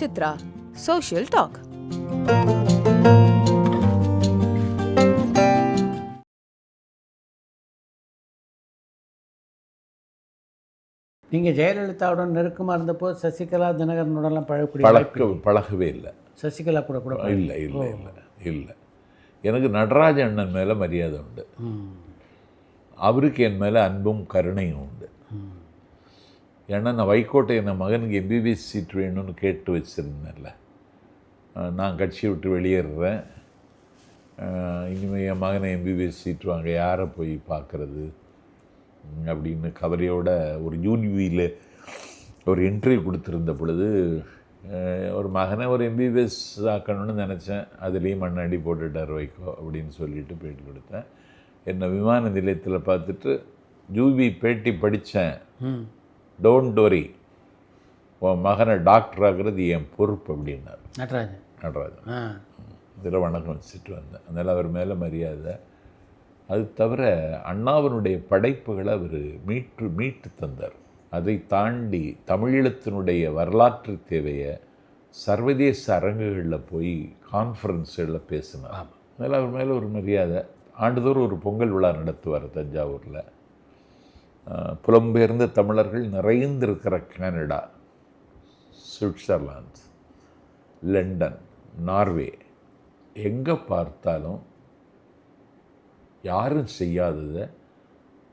Chitra social talk நீங்கள் ஜெயலலிதாவுடன் நெருக்கமாக இருந்தப்போ சசிகலா தினகரனுடன்லாம் பழகக்கூடிய பழக்க பழகவே இல்லை. சசிகலா கூட கூட இல்லை இல்லை இல்லை இல்லை. எனக்கு நடராஜ அண்ணன் மேலே மரியாதை உண்டு. அவருக்கு என் மேலே அன்பும் கருணையும் உண்டு. ஏன்னா நான் வைகோட்டை என் மகனுக்கு எம்பிபிஎஸ் சீட் வேணும்னு கேட்டு வச்சுருந்தேன்ல. நான் கட்சியை விட்டு வெளியேறுறேன் இனிமேல் என் மகனை எம்பிபிஎஸ் சீட் வாங்க யாரை போய் பார்க்குறது? அப்படின்னு கவலையோட ஒரு யூனிவியில் ஒரு இன்டர்வியூ கொடுத்துருந்த பொழுது ஒரு மகனை ஒரு எம்பிபிஎஸ் ஆக்கணும்னு நினச்சேன். அதுலேயும் மண்ணாடி போட்டுட்டார் வைக்கோ அப்படின்னு சொல்லிட்டு பேட்டி கொடுத்தேன். என்னை விமான நிலையத்தில் பார்த்துட்டு ஜூபி பேட்டி படித்தேன் டோன்ட் வரி உன் மகனை டாக்டர் ஆகிறது என் பொறுப்பு அப்படின்னார். நடராஜன் நடராஜன் இதில் வணக்கம் வச்சுட்டு வந்தேன். அதனால் அவர் மேலே மரியாதை. அது தவிர அண்ணாவினுடைய படைப்புகளை அவர் மீட்டு மீட்டு தந்தார். அதை தாண்டி தமிழீழத்தினுடைய வரலாற்று தேவையை சர்வதேச அரங்குகளில் போய் கான்ஃபரன்ஸுகளில் பேசினார். அதனால் அவர் மேலே ஒரு மரியாதை. ஆண்டுதோறும் ஒரு பொங்கல் விழா நடத்துவார் தஞ்சாவூரில். புலம்பெயர்ந்த தமிழர்கள் நிறைந்திருக்கிற கனடா சுவிட்சர்லாந்து லண்டன் நார்வே எங்கே பார்த்தாலும் யாரும் செய்யாததை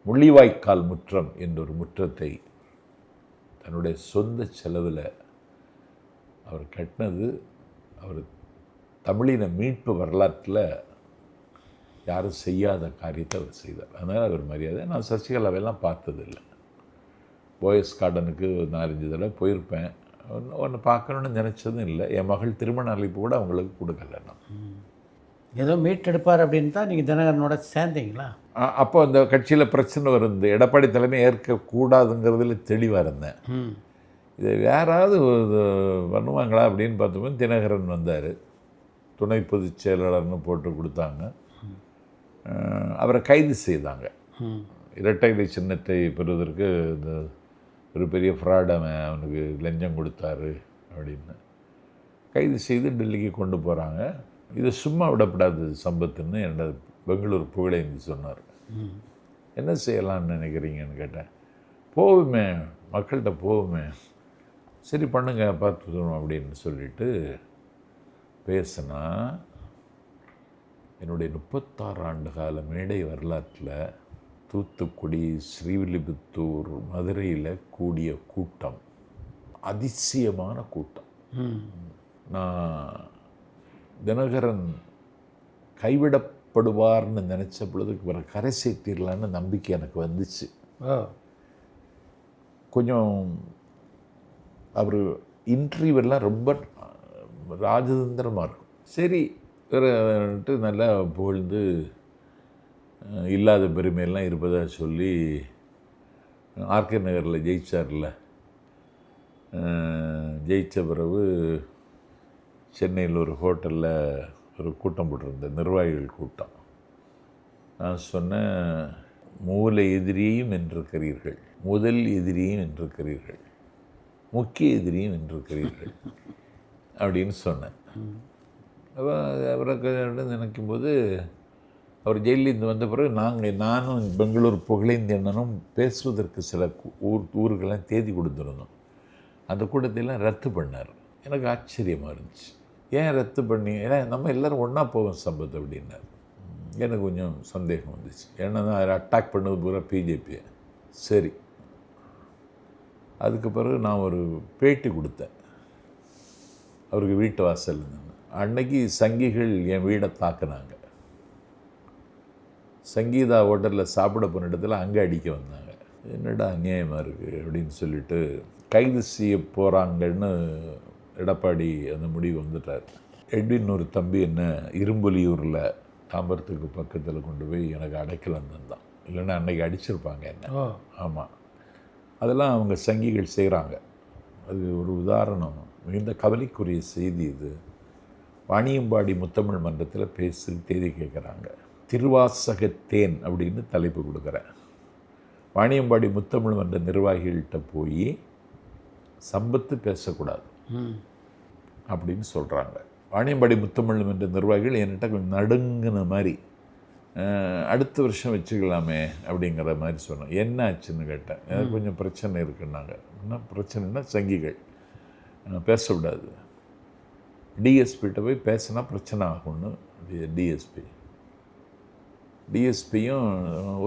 முள்ளிவாய்க்கால் முற்றம் என்றொரு முற்றத்தை தன்னுடைய சொந்த செலவில் அவர் கட்டினது அவர் தமிழின மீட்பு வரலாற்றில் யாரும் செய்யாத காரியத்தை அவர் செய்தார். அதனால் அவர் மரியாதை. நான் சசிகலாவெல்லாம் பார்த்ததில்லை. போயஸ் கார்டனுக்கு நாலஞ்சு தடவை போயிருப்பேன். ஒன்று ஒன்று பார்க்கணுன்னு நினச்சதும் இல்லை. என் மகள் திருமண அழைப்பு கூட அவங்களுக்கு கொடுக்கல நான். ஏதோ மீட்டெடுப்பார் அப்படின்னு தான் நீங்கள் தினகரனோட சேர்ந்தீங்களா? அப்போ அந்த கட்சியில் பிரச்சனை வருது. எடப்பாடி தலைமை ஏற்கக்கூடாதுங்கிறதுல தெளிவாக இருந்தேன். இதை யாராவது பண்ணுவாங்களா அப்படின்னு பார்த்தோம் தினகரன் வந்தார். துணை பொதுச் செயலாளர்னு போட்டு கொடுத்தாங்க. அவரை கைது செய்தாங்க. இரட்டை இலை சின்னத்தை பெறுவதற்கு இந்த ஒரு பெரிய ஃப்ராட் அவன் அவனுக்கு லஞ்சம் கொடுத்தாரு அப்படின்னு. கைது செய்து டெல்லிக்கு கொண்டு போகிறாங்க இது சும்மா விடப்படாது சம்பத்துன்னு என்னோட பெங்களூர் புகழேந்தி சொன்னார். என்ன செய்யலாம்னு நினைக்கிறீங்கன்னு கேட்டேன். போவுமே மக்கள்கிட்ட போவுமே சரி பண்ணுங்க பார்த்துக்கணும் அப்படின்னு சொல்லிட்டு பேசினா என்னுடைய முப்பத்தாறு ஆண்டு கால மேடை வரலாற்றில் தூத்துக்குடி ஸ்ரீவில்லிபுத்தூர் மதுரையில் கூடிய கூட்டம். அதிசயமான கூட்டம். நான் தினகரன் கைவிடப்படுவார்னு நினச்ச பொழுது இவரை கரை சேர்த்திடலான்னு நம்பிக்கை எனக்கு வந்துச்சு. கொஞ்சம் அவர் இன்டர்வியூவெல்லாம் ரொம்ப ராஜதந்திரமாக இருக்கும். சரி பிறகு நல்லா புகழ்ந்து இல்லாத பெருமையெல்லாம் இருப்பதாக சொல்லி ஆர்கே நகரில் ஜெயிச்சார்ல. ஜெயித்த பிறகு சென்னையில் ஒரு ஹோட்டலில் ஒரு கூட்டம் போட்டிருந்தேன் நிர்வாகிகள் கூட்டம். நான் சொன்னேன் மூல எதிரியையும் வென்றிருக்கிறீர்கள் முதல் எதிரியும் வென்றிருக்கிறீர்கள் முக்கிய எதிரியும் வென்றிருக்கிறீர்கள் அப்படின்னு சொன்னேன். அவரை நினைக்கும் போது அவர் ஜெயிலிருந்து வந்த பிறகு நாங்கள் நானும் பெங்களூர் புகழேந்தியனும் பேசுவதற்கு சில ஊர் ஊருக்கெல்லாம் தேதி கொடுத்துருந்தோம். அந்த கூட்டத்தையெல்லாம் ரத்து பண்ணார். எனக்கு ஆச்சரியமாக இருந்துச்சு. ஏன் ரத்து பண்ணி ஏன்னா நம்ம எல்லோரும் ஒன்றா போவோம் சம்பத் அப்படின்னார். எனக்கு கொஞ்சம் சந்தேகம் வந்துச்சு. ஏன்னா தான் அதை அட்டாக் பண்ணது பூரா பிஜேபியை சரி. அதுக்கு பிறகு நான் ஒரு பேட்டி கொடுத்தேன். அவருக்கு வீட்டு வாசல் அன்னைக்கு சங்கிகள் என் வீடை தாக்குனாங்க. சங்கீதா ஹோட்டலில் சாப்பிட போன இடத்துல அங்கே அடிக்க வந்தாங்க. என்னடா அநியாயமாக இருக்குது அப்படின்னு சொல்லிட்டு கைது செய்ய போகிறாங்கன்னு எடப்பாடி அந்த முடிவு வந்துட்டார். எட்வின் ஒரு தம்பி என்ன இரும்புலியூரில் தாம்பரத்துக்கு பக்கத்தில் கொண்டு போய் எனக்கு அடைக்கலம் தந்தான். இல்லைன்னா அன்னைக்கு அடிச்சிருப்பாங்க என்ன. ஆமாம் அதெல்லாம் அவங்க சங்கிகள் செய்கிறாங்க அது ஒரு உதாரணம். மிகுந்த கவலைக்குரிய செய்தி இது. வாணியம்பாடி முத்தமிழ் மன்றத்தில் பேசி தேதி கேட்குறாங்க. திருவாசகத்தேன் அப்படின்னு தலைப்பு கொடுக்குறேன் வாணியம்பாடி முத்தமிழ் மன்ற நிர்வாகிகள்கிட்ட போய் சம்பத்து பேசக்கூடாது. அப்படின்னு சொல்கிறாங்க வாணியம்பாடி முத்தமிழ் என்ற நிர்வாகிகள் என்கிட்ட கொஞ்சம் நடுங்கின மாதிரி அடுத்த வருஷம் வச்சுக்கலாமே அப்படிங்கிற மாதிரி சொன்னேன் என்ன ஆச்சுன்னு கேட்டேன். கொஞ்சம் பிரச்சனை இருக்குன்னாங்க. என்ன பிரச்சனைனா சங்கிகள். பேசக்கூடாது டிஎஸ்பிகிட்ட போய் பேசினா பிரச்சனை ஆகும்னு டிஎஸ்பி டிஎஸ்பியும்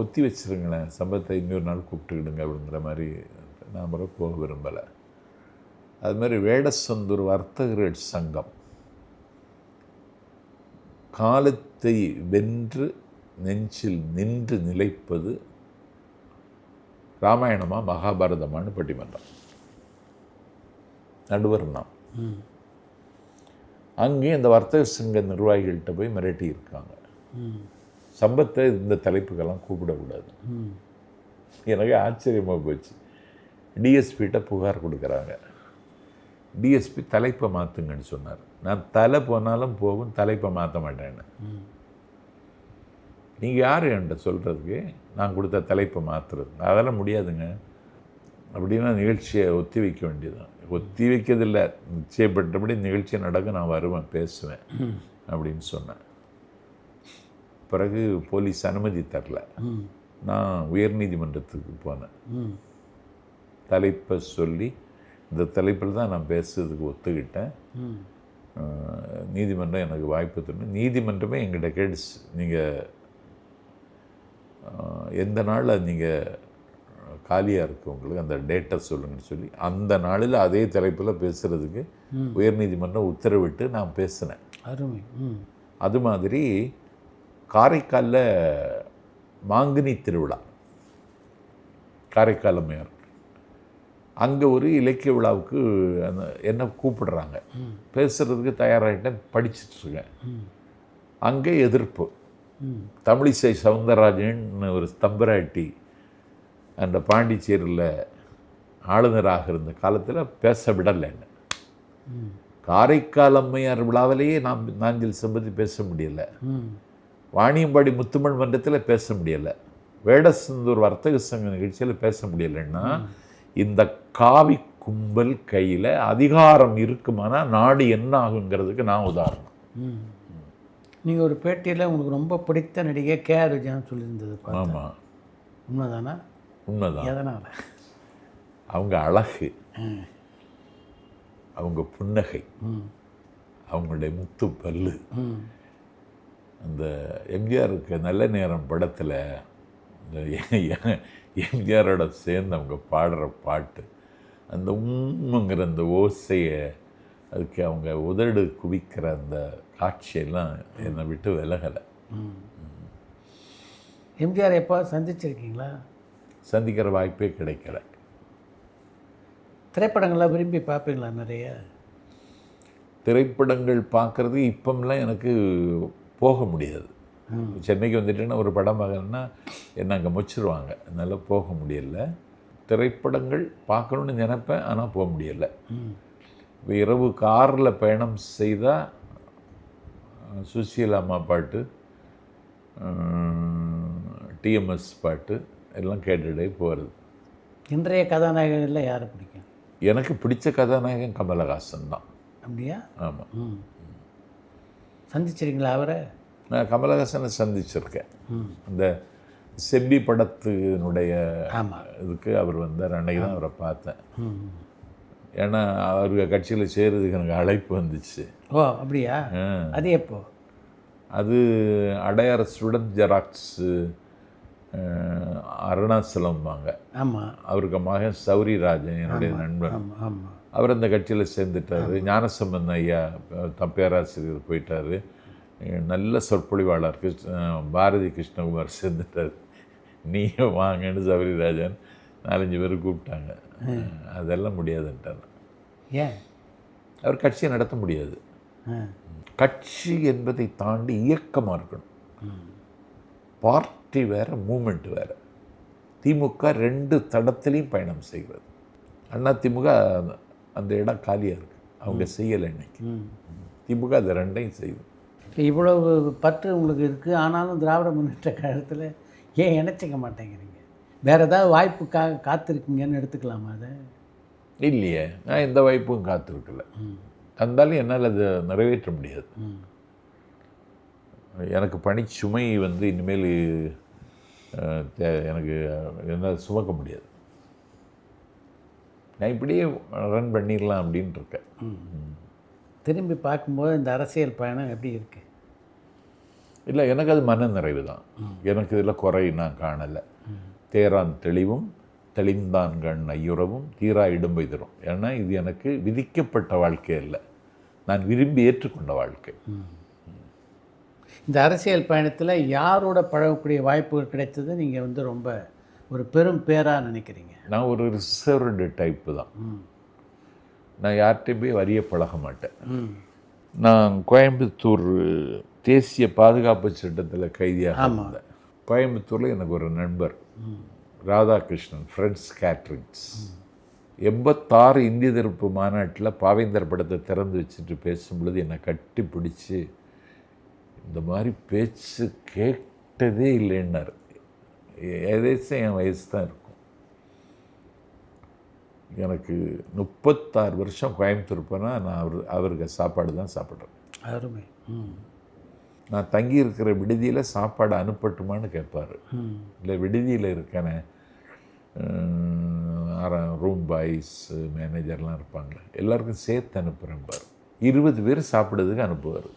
ஒத்தி வச்சிருங்களேன் சம்பத்தை இன்னொரு நாள் கூப்பிட்டுக்கிடுங்க அப்படிங்கிற மாதிரி நான் முறை போக விரும்பலை. அது மாதிரி வேடசந்தூர் வர்த்தகர்கள் சங்கம். காலத்தை வென்று நெஞ்சில் நின்று நிலைப்பது ராமாயணமாக மகாபாரதமான்னு பட்டிமன்றம். நடுவர் நான் அங்கேயும் இந்த வர்த்தக சங்க நிர்வாகிகள்கிட்ட போய் மிரட்டி இருக்காங்க. சம்பத்தை இந்த தலைப்புக்கெல்லாம் கூப்பிடக்கூடாது. எனக்கு ஆச்சரியமாக போச்சு. டிஎஸ்பிகிட்ட புகார் கொடுக்குறாங்க. டிஎஸ்பி தலைப்பை மாற்றுங்கன்னு சொன்னார். நான் தலை போனாலும் போகும் தலைப்பை மாற்ற மாட்டேன்னு. நீங்கள் யார் என்கிட்ட சொல்கிறதுக்கு நான் கொடுத்த தலைப்பை மாற்றுறது அதெல்லாம் முடியாதுங்க. அப்படின்னா நிகழ்ச்சியை ஒத்தி வைக்க வேண்டியதுதான். ஒத்தி வைக்கிறதில்ல நிச்சயப்பட்டபடி நிகழ்ச்சி நடக்க நான் வருவேன் பேசுவேன் அப்படின்னு சொன்னேன். பிறகு போலீஸ் அனுமதி தரல. நான் உயர்நீதிமன்றத்துக்கு போனேன். தலைப்பை சொல்லி இந்த தலைப்பில் தான் நான் பேசுறதுக்கு ஒத்துக்கிட்டேன். நீதிமன்றம் எனக்கு வாய்ப்பு தரணும் நீதிமன்றமே எங்கிட்ட கேட்டுச்சு. நீங்கள் எந்த நாளில் நீங்கள் காலியாக இருக்கு உங்களுக்கு அந்த டேட்டை சொல்லுங்கன்னு சொல்லி அந்த நாளில் அதே தலைப்பில் பேசுகிறதுக்கு உயர்நீதிமன்றம் உத்தரவிட்டு நான் பேசினேன். அருமை. அது மாதிரி காரைக்காலில் மாங்கனி திருவிழா காரைக்கால் அம்மையார். அங்கே ஒரு இலக்கிய விழாவுக்கு அந்த என்ன கூப்பிடுறாங்க. பேசுகிறதுக்கு தயாராகிட்டேன் படிச்சிட்டு இருக்கேன். அங்கே எதிர்ப்பு. தமிழிசை சவுந்தரராஜன் ஒரு ஸ்தம்பராட்டி அந்த பாண்டிச்சேரியில் ஆளுநராக இருந்த காலத்தில் பேச விடலை என்ன? காரைக்கால் அம்மையார் விழாவிலேயே நாம் நாஞ்சில் சம்பத்தி பேச முடியல. வாணியம்பாடி முத்துமன் மன்றத்தில் பேச முடியலை. வேடசந்தூர் வர்த்தக சங்க நிகழ்ச்சியில் பேச முடியலைன்னா இந்த காவி கும்பல் கையில் அதிகாரம் இருக்குமானா நாடு என்ன ஆகுங்கிறதுக்கு நான் உதாரணம். நீங்கள் ஒரு பேட்டியில் உங்களுக்கு ரொம்ப பிடித்த நடிகை கே. ஆர் விஜயன் சொல்லியிருந்தது ஆமாம் உண்மைதானா? உண்மைதான். எதனால்? அவங்க அழகு. அவங்க புன்னகை. அவங்களுடைய முத்து பல்லு. அந்த எம்ஜிஆருக்கு நல்ல நேரம் படத்தில் எம்ஜிஆரோட சேர்ந்து அவங்க பாடுற பாட்டு அந்த உம்முங்கிற அந்த ஓசையை அதுக்கு அவங்க உதடு குவிக்கிற அந்த காட்சியெல்லாம் என்னை விட்டு விலகலை. எம்ஜிஆர் எப்போ சந்திச்சிருக்கீங்களா? சந்திக்கிற வாய்ப்பே கிடைக்கல. திரைப்படங்கள்லாம் விரும்பி பார்ப்பீங்களா நிறைய? திரைப்படங்கள் பார்க்குறது இப்போம்லாம் எனக்கு போக முடியாது. சென்னைக்கு வந்துட்டேன்னா ஒரு படம் பார்க்கணுன்னா என்ன அங்கே முச்சிருவாங்க. அதனால் போக முடியல. திரைப்படங்கள் பார்க்கணுன்னு நினைப்பேன் ஆனால் போக முடியல. இப்போ இரவு காரில் பயணம் செய்தால் சுசீலா அம்மா பாட்டு டிஎம்எஸ் பாட்டு எல்லாம் கேட்டுட்டே போகிறது. இன்றைய கதாநாயகனில் யாரை பிடிக்கும்? எனக்கு பிடிச்ச கதாநாயகன் கமலஹாசன் தான். அப்படியா? ஆமாம் சந்திச்சிருக்கீங்களா அவரை? நான் கமலஹாசனை சந்திச்சிருக்கேன். அந்த செம்பி படத்தினுடைய இதுக்கு அவர் வந்தார் அன்னைக்கு தான் அவரை பார்த்தேன். ஏன்னா அவருக்கு கட்சியில் சேருறதுக்கு எனக்கு அழைப்பு வந்துச்சு. ஓ அப்படியா. அது எப்போ? அது அடையார் ஸ்டூடெண்ட் ஜெராக்ஸு அருணாச்சலம்பாங்க ஆமாம் அவருக்கு மகன் சௌரிராஜன் என்னுடைய நண்பன். அவர் அந்த கட்சியில் சேர்ந்துட்டார். ஞானசம்பந்தன் ஐயா த- பேராசிரியர் போயிட்டார். நல்ல சொற்பொழிவாளர் கிருஷ்ண பாரதி கிருஷ்ணகுமார் சேர்ந்துட்டார். நீயும் வாங்கன்னு சௌரிராஜன் நாலஞ்சு பேர் கூப்பிட்டாங்க. அதெல்லாம் முடியாதுன்ட்டார். ஏன்? அவர் கட்சியை நடத்த முடியாது. கட்சி என்பதை தாண்டி இயக்கமாக இருக்கணும். பார்ட்டி வேற மூமெண்ட் வேற. திமுக ரெண்டு தடத்திலையும் பயணம் செய்கிறது. அண்ணா திமுக அந்த- இடம் காலியாக இருக்குது அவங்க செய்யலை இன்னைக்கு. திமுக அது ரெண்டையும் செய்யுது. இவ்வளவு பற்று உங்களுக்கு இருக்குது ஆனாலும் திராவிட முன்னேற்ற கழகத்தில் ஏன் இணைச்சிக்க மாட்டேங்கிறீங்க? வேறு ஏதாவது வாய்ப்புக்காக காத்திருக்கீங்கன்னு எடுத்துக்கலாமா அதை? இல்லையே. நான் எந்த வாய்ப்பும் காத்திருக்கல இருந்தாலும் என்னால் அதை நிறைவேற்ற முடியாது. எனக்கு பணிச்சுமை வந்து இனிமேல் எனக்கு என்னால் சுமக்க முடியாது. நான் இப்படியே ரன் பண்ணிடலாம் அப்படின்ட்டு இருக்கேன் திரும்பி பார்க்கும்போது இந்த அரசியல் பயணம் எப்படி இருக்குது இல்லை எனக்கு அது மன நிறைவு தான். எனக்கு இதில் குறை நான் காணலை. தேரான் தெளிவும் தெளிந்தான் கண் ஐயுறவும் தீரா இடும்பை தரும் ஏன்னா இது எனக்கு விதிக்கப்பட்ட வாழ்க்கை அல்ல. நான் விரும்பி ஏற்றுக்கொண்ட வாழ்க்கை. இந்த அரசியல் பயணத்தில் யாரோட பழகக்கூடிய வாய்ப்புகள் கிடைத்தது நீங்கள் வந்து ரொம்ப ஒரு பெரும் பேராக நினைக்கிறீங்க? நான் ஒரு ரிசர்வ்டு டைப்பு தான். நான் யார்கிட்டையும் போய் வரிய பழக மாட்டேன். நான் கோயம்புத்தூர் தேசிய பாதுகாப்பு சட்டத்தில் கைதியாக இருந்தேன். கோயம்புத்தூரில் எனக்கு ஒரு நண்பர் ராதாகிருஷ்ணன் ஃப்ரெண்ட்ஸ் கேட்ரிங்ஸ் எண்பத்தாறு இந்திய எதிர்ப்பு மாநாட்டில் பாவேந்தர் படத்தை திறந்து வச்சுட்டு பேசும்பொழுது என்னை கட்டி பிடிச்சி இந்த மாதிரி பேச்சு கேட்டதே இல்லைன்னார். ஏதேச்சும் என் வயசு தான் இருக்கும். எனக்கு முப்பத்தாறு வருஷம் கோயம்புத்தூர் போனால் நான் அவர் அவருக்கு சாப்பாடு தான் சாப்பிட்றேன். அருமை. நான் தங்கி இருக்கிற விடுதியில் சாப்பாடு அனுப்பட்டுமான்னு கேட்பார். இல்லை விடுதியில் இருக்கேனே ரூம் பாய்ஸ் மேனேஜர்லாம் இருப்பாங்களே எல்லாருக்கும் சேர்த்து அனுப்புகிறேன்பார் இருபது பேர் சாப்பிட்றதுக்கு அனுப்புவார்.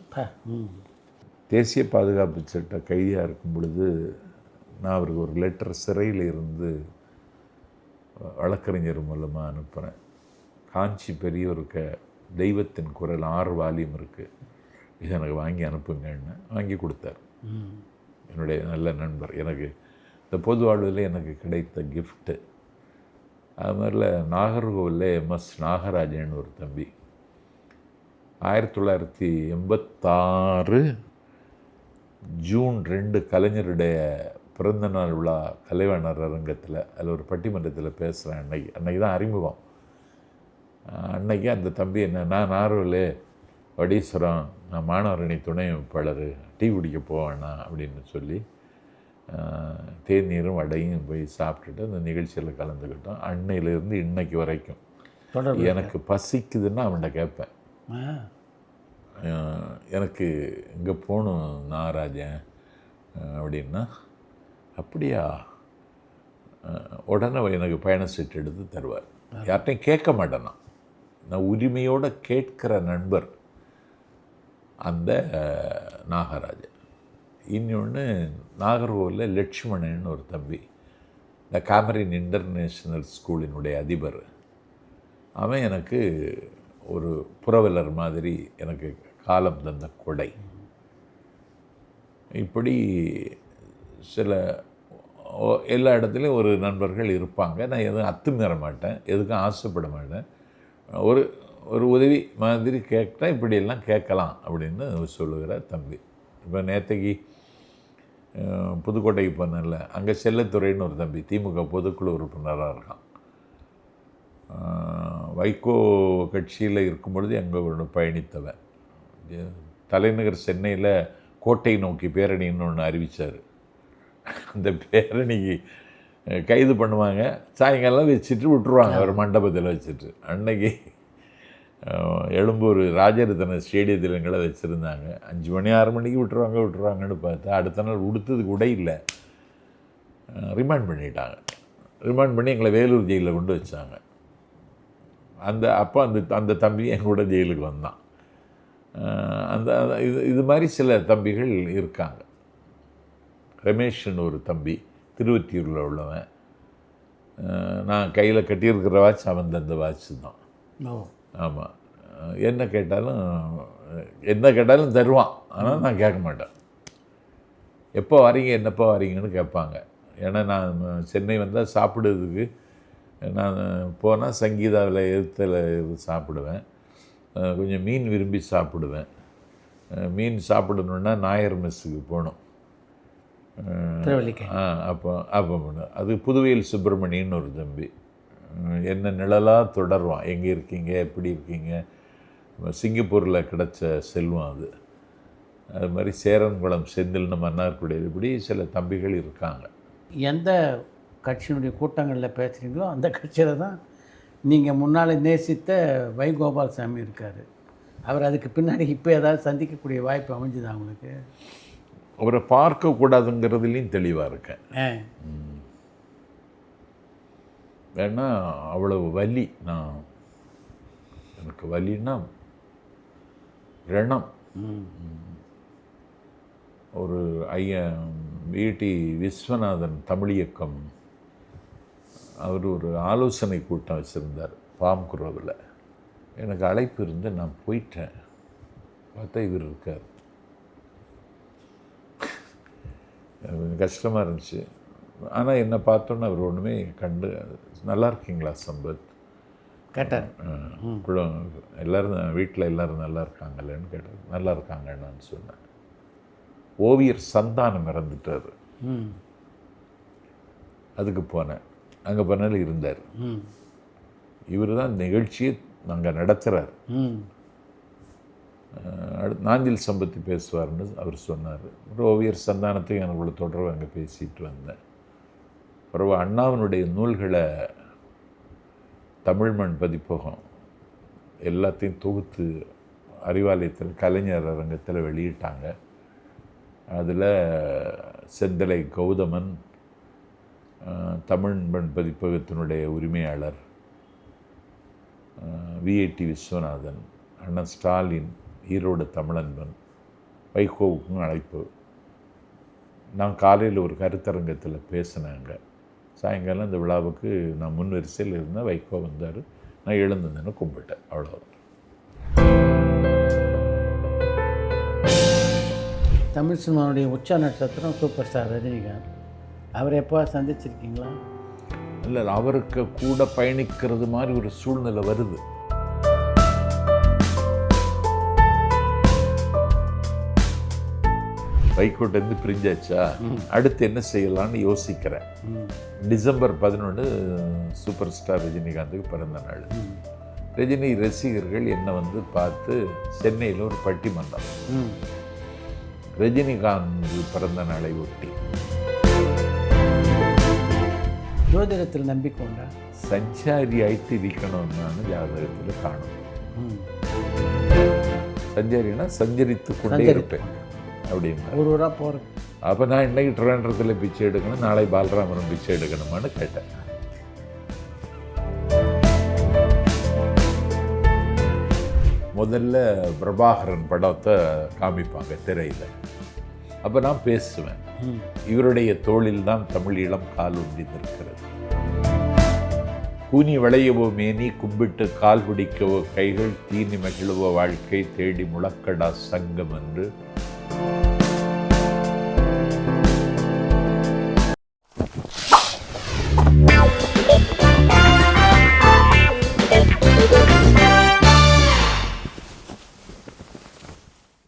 தேசிய பாதுகாப்பு சட்ட கைதியாக இருக்கும் பொழுது நான் அவருக்கு ஒரு லெட்டர் சிறையில் இருந்து வழக்கறிஞர் மூலமாக அனுப்புகிறேன் காஞ்சி பெரியவருக்கு தெய்வத்தின் குரல் ஆறு வால்யூம் இருக்குது இதை எனக்கு வாங்கி அனுப்புங்கன்னு வாங்கி கொடுத்தார். என்னுடைய நல்ல நண்பர். எனக்கு இந்த பொது வாழ்வில் எனக்கு கிடைத்த கிஃப்ட்டு அது மாதிரில நாகர்கோவிலில் எம்எஸ் நாகராஜன் ஒரு தம்பி. ஆயிரத்தி தொள்ளாயிரத்தி எண்பத்தாறு ஜூன் ரெண்டு கலைஞருடைய பிறந்தநாள் விழா கலைவாணர் அரங்கத்தில் அதில் ஒரு பட்டிமன்றத்தில் பேசுகிறேன் அன்னைக்கு. அன்னைக்கு தான் அறிமுகம். அன்னைக்கு அந்த தம்பி என்ன நான் நார்வலே வடீஸ்வரம் நான் மாணவரணி துணை அமைப்பாளர் டீ குடிக்க போவேண்ணா அப்படின்னு சொல்லி தேநீரும் வடையும் போய் சாப்பிட்டுட்டு அந்த நிகழ்ச்சியில் கலந்துக்கிட்டோம். அன்னையிலேருந்து இன்னைக்கு வரைக்கும். எனக்கு பசிக்குதுன்னா அவன்கிட்ட கேட்பேன். எனக்கு இங்கே போகணும் நாராஜன் அஹ், அப்படின்னா அப்படியா? உடனே எனக்கு பயண சீட்டு எடுத்து தருவார். யார்கிட்டையும் கேட்க மாட்டேன் நான். நான் உரிமையோடு கேட்கிற நண்பர் அந்த நாகராஜன். இன்னொன்று நாகர்கோவிலில் லட்சுமணன் ஒரு தம்பி. இந்த காமரின் இன்டர்நேஷ்னல் ஸ்கூலினுடைய அதிபர். அவன் எனக்கு ஒரு புறவலர் மாதிரி எனக்கு காலம் தந்த கொடை. இப்படி சில எல்லா இடத்துலையும் ஒரு நண்பர்கள் இருப்பாங்க. நான் எதுவும் அத்துமீற மாட்டேன். எதுக்கும் ஆசைப்பட மாட்டேன். ஒரு ஒரு உதவி மாதிரி கேட்டால் இப்படியெல்லாம் கேட்கலாம் அப்படின்னு சொல்லுகிற தம்பி. இப்போ நேற்றுக்கு புதுக்கோட்டைக்கு போனேன்ல அங்கே செல்லத்துறைன்னு ஒரு தம்பி திமுக பொதுக்குழு உறுப்பினராக இருக்கான். வைகோ கட்சியில் இருக்கும் பொழுது எங்களோட பயணித்தவன் தலைநகர் சென்னையில் கோட்டை நோக்கி பேரணின்னு ஒன்று அறிவித்தார் அந்த பேரணிக்கு கைது பண்ணுவாங்க. சாயங்காலம் வச்சுட்டு விட்டுருவாங்க ஒரு மண்டபத்தில் வச்சுட்டு. அன்னைக்கு எழும்பூர் ராஜரத்ன ஸ்டேடியத்தில் எங்களை வச்சுருந்தாங்க. அஞ்சு மணி ஆறு மணிக்கு விட்டுருவாங்க விட்டுருவாங்கன்னு பார்த்தா அடுத்த நாள் உடுத்ததுக்கு உடை இல்லை. ரிமாண்ட் பண்ணிட்டாங்க. ரிமாண்ட் பண்ணி எங்களை வேலூர் ஜெயிலில் கொண்டு வச்சாங்க. அந்த அப்போ அந்த அந்த தம்பி என் கூட ஜெயிலுக்கு வந்தான். அந்த இது இது மாதிரி சில தம்பிகள் இருக்காங்க. ரமேஷ்னு ஒரு தம்பி திருவத்தியூரில் உள்ளவன். நான் கையில் கட்டியிருக்கிற வாட்ச் அவன் தந்த வாட்ச் தான். ஆமாம் என்ன கேட்டாலும் என்ன கேட்டாலும் தருவான். ஆனால் நான் கேட்க மாட்டேன். எப்போ வரீங்க என்னப்போ வரீங்கன்னு கேட்பாங்க. ஏன்னா நான் சென்னை வந்தால் சாப்பிடுறதுக்கு நான் போனால் சங்கீதாவில் எழுத்தில் சாப்பிடுவேன். கொஞ்சம் மீன் விரும்பி சாப்பிடுவேன். மீன் சாப்பிடணுன்னா நாயர் மெஸ்ஸுக்கு போகணும். ஆ அப்போ அப்போ பண்ண- அது புதுவையில் சுப்பிரமணியன்னு ஒரு தம்பி. என்ன நிழலாக தொடருவான். எங்கே இருக்கீங்க? எப்படி இருக்கீங்க? சிங்கப்பூரில் கிடைச்ச செல்வம் அது. அது மாதிரி சேரன்குளம் செந்தில்னு மன்னார்குடியில் இப்படி சில தம்பிகள் இருக்காங்க. எந்த கட்சியினுடைய கூட்டங்களில் பேசுகிறீங்களோ அந்த கட்சியில் தான் நீங்கள் முன்னால் நேசித்த வைகோபால் சாமி இருக்கார். அவர் அதுக்கு பின்னாடி இப்போ ஏதாவது சந்திக்கக்கூடிய வாய்ப்பு அமைஞ்சுதா உங்களுக்கு? அவரை பார்க்கக்கூடாதுங்கிறதுலையும் தெளிவாக இருக்கேன். ஏன்னா அவ்வளவு வலி நான் எனக்கு வலின்னா ரணம். ஒரு ஐயன் விடி விஸ்வநாதன் தமிழ் இயக்கம் அவர் ஒரு ஆலோசனை கூட்டம் வச்சுருந்தார் பாம்குரோவில் எனக்கு அழைப்பு இருந்து நான் போயிட்டேன். பார்த்தா இவர் இருக்கார். கஷ்டமாக இருந்துச்சு. ஆனால் என்னை பார்த்தோன்னே அவர் ஒன்றுமே கண்டு நல்லா இருக்கீங்களா சம்பத்? கேட்டார். எல்லோரும் வீட்டில் எல்லோரும் நல்லா இருக்காங்கல்லன்னு கேட்டார். நல்லா இருக்காங்கன்னு சொன்னேன் ஓவியர் சந்தானம் இறந்துட்டார். ம். அதுக்கு போனேன். அங்கே போனாலும் இருந்தார். இவர் தான் நிகழ்ச்சியை அங்கே நடத்துகிறார் நாஞ்சில் சம்பத்தி பேசுவார்னு அவர் சொன்னார். ஒரு ஓவியர் சந்தானத்தையும் எனக்குள்ள தொடர்பு அங்கே பேசிட்டு வந்தேன். பிறகு அண்ணாவினுடைய நூல்களை தமிழ்மண் பதிப்பகம் எல்லாத்தையும் தொகுத்து அறிவாலயத்தில் கலைஞர் அரங்கத்தில் வெளியிட்டாங்க. அதில் செந்தலை கௌதமன் தமிழ் தமிழ்மண் பதிப்பகத்தினுடைய உரிமையாளர் விஐடி விஸ்வநாதன் அண்ணன் ஸ்டாலின் ஈரோடு தமிழன்பன் வைகோவுக்கும் அழைப்பு. நான் காலையில் ஒரு கருத்தரங்கத்தில் பேசினேங்க சாயங்காலம் இந்த விழாவுக்கு நான் முன் வரிசையில் இருந்தேன். வைகோ வந்தார். நான் எழுந்ததுன்னு கும்பிட்டேன். அவ்வளோ தமிழ் சினிமாவுடைய உச்ச நட்சத்திரம் சூப்பர் ஸ்டார் ரஜினிகாந்த். அவர் எப்போ சந்திச்சிருக்கீங்களா? இல்லை அவருக்கு கூட பயணிக்கிறது மாதிரி ஒரு சூழ்நிலை வருது. வைகோட்டேருந்து பிரிஞ்சாச்சா? அடுத்து என்ன செய்யலாம்னு யோசிக்கிறேன். டிசம்பர் பதினொன்று சூப்பர் ஸ்டார் ரஜினிகாந்துக்கு பிறந்த நாள். ரஜினி ரசிகர்கள் என்னை வந்து பார்த்து சென்னையில் ஒரு பட்டிமன்றம். ரஜினிகாந்த் பிறந்த நாளை ஒட்டி. ஜோதிடத்தில் நம்பிக்கை உண்டா சஞ்சாரி ஆயிட்டு இருக்கணும்னு ஜாதகத்தில் காணும் சஞ்சாரினா சஞ்சரித்து கொண்டே இருப்பேன் அப்படின்னா ஒரு ஊராக போகிறது அப்போ நான் இன்னைக்கு ட்ரிவாண்டரத்தில் பிச்சை எடுக்கணும் நாளை பாலராமரம் பிச்சை எடுக்கணுமான்னு கேட்டேன் முதல்ல பிரபாகரன் படத்தை காமிப்பாங்க திரையில் அப்போ நான் பேசுவேன். இவருடைய தோளில் தான் தமிழ் இளம் கால் ஒன்றி நிற்கிறது. கூனி விளையவோ மேனி கும்பிட்டு கால் பிடிக்கவோ கைகள் தீனி மகிழவோ வாழ்க்கை தேடி முழக்கடா சங்கம் என்று